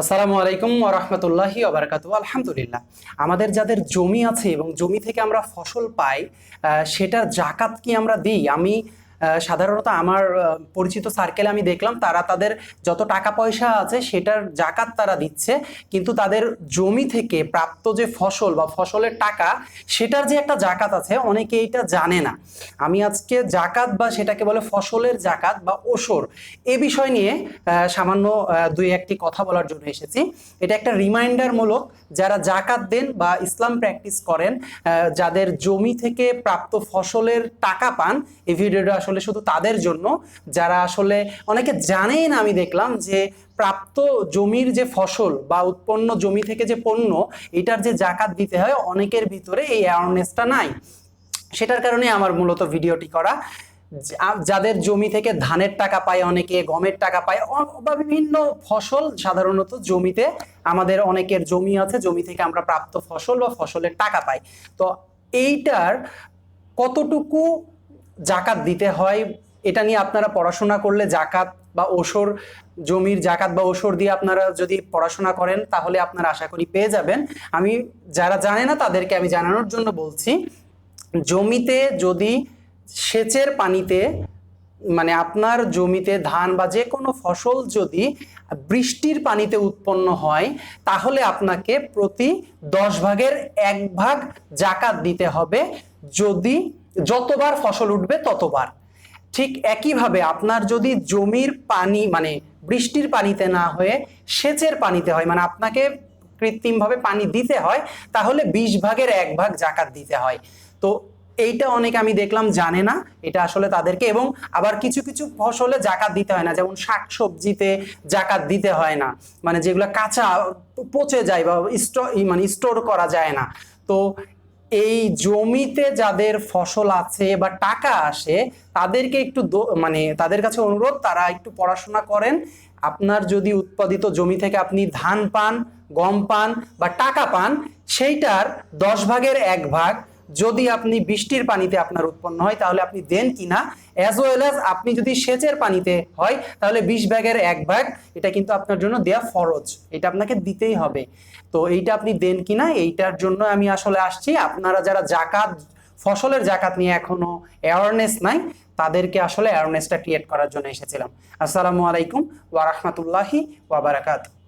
আসসালামু আলাইকুম ওরহমতুল্লাহি ওবরাকাতু আলহামদুলিল্লাহ। আমাদের যাদের জমি আছে এবং জমি থেকে আমরা ফসল পাই সেটা সেটার জাকাত কি আমরা দিই? আমি সাধারণত আমার পরিচিত সার্কেলে আমি দেখলাম, তারা তাদের যত টাকা পয়সা আছে সেটার জাকাত তারা দিচ্ছে, কিন্তু তাদের জমি থেকে প্রাপ্ত যে ফসল বা ফসলের টাকা, সেটার যে একটা জাকাত আছে, অনেকে এটা জানে না। আমি আজকে জাকাত বা সেটাকে বলে ফসলের জাকাত বা ওসর এ বিষয় নিয়ে সামান্য দুই একটি কথা বলার জন্য এসেছি। এটা একটা রিমাইন্ডার মূলক, যারা জাকাত দেন বা ইসলাম প্র্যাকটিস করেন যাদের জমি থেকে প্রাপ্ত ফসলের টাকা পান, এই ভিডিওটা আসলে শুধু তাদের জন্য, যারা আসলে অনেকে জানেই না, আমি দেখলাম যে প্রাপ্ত জমির যে ফসল বা উৎপন্ন জমি থেকে যে পণ্য, এটার যে জাকাত দিতে হয়, অনেকের ভিতরে এই অ্যাওয়ারনেসটা নাই। সেটার কারণে আমার মূলত ভিডিওটি করা। যাদের জমি থেকে ধানের টাকা পায় অনেকে, গমের টাকা পায় বা বিভিন্ন ফসল, সাধারণত জমিতে আমাদের অনেকের জমি আছে, জমি থেকে আমরা প্রাপ্ত ফসল বা ফসলের টাকা পাই। তো এইটার কতটুকু জাকাত দিতে হয়, এটা নিয়ে আপনারা পড়াশোনা করলে জাকাত বা ওসর জমির জাকাত বা ওসর দিয়ে আপনারা যদি পড়াশোনা করেন, তাহলে আপনারা আশা করি পেয়ে যাবেন। আমি যারা জানে না, তাদেরকে আমি জানানোর জন্য বলছি, জমিতে যদি সেচের পানিতে মানে আপনার জমিতে ধান বা যে কোনো ফসল যদি বৃষ্টির পানিতে উৎপন্ন হয়, তাহলে আপনাকে প্রতি দশ ভাগের এক ভাগ জাকাত দিতে হবে। যদি যতবার ফসল উঠবে ততবার। ঠিক একইভাবে আপনার যদি জমির পানি মানে বৃষ্টির পানিতে না হয়ে সেচের পানিতে হয় মানে আপনাকে কৃত্রিমভাবে পানি দিতে হয়, তাহলে বিশ ভাগের এক ভাগ জাকাত দিতে হয়। তো এইটা অনেকে আমি দেখলাম জানে না, এটা আসলে তাদেরকে, এবং আবার কিছু কিছু ফসলে জাকাত দিতে হয় না, যেমন শাক সবজিতে জাকাত দিতে হয় না মানে যেগুলো কাঁচা পচে যায় বা স্টোর মানে স্টোর করা যায় না। তো এই জমিতে যাদের ফসল আছে বা টাকা আসে, তাদেরকে একটু মানে তাদের কাছে অনুরোধ, তারা একটু পড়াশোনা করেন। আপনার যদি উৎপাদিত জমি থেকে আপনি ধান পান, গম পান বা টাকা পান, সেইটার দশ ভাগের এক ভাগ যদি আপনি বৃষ্টির পানিতে আপনার উৎপন্ন হয়, তাহলে আপনি দেন কিনা? অ্যাজ ওয়েল অ্যাজ আপনি যদি সেচের পানিতে হয়, তাহলে বিশ ব্যাগের এক ভাগ এটা কিন্তু আপনার জন্য দেয়া ফরজ। এটা আপনাকে দিতেই হবে। তো এইটা আপনি দেন কিনা, এইটার জন্য আমি আসলে আসছি। আপনারা যারা জাকাত, ফসলের জাকাত নিয়ে এখনও অ্যাওয়ারনেস নাই, তাদেরকে আসলে অ্যাওয়ারনেসটা ক্রিয়েট করার জন্য এসেছিলাম। আসসালামু আলাইকুম ওয়া রাহমাতুল্লাহি ওয়া বারাকাতুহু।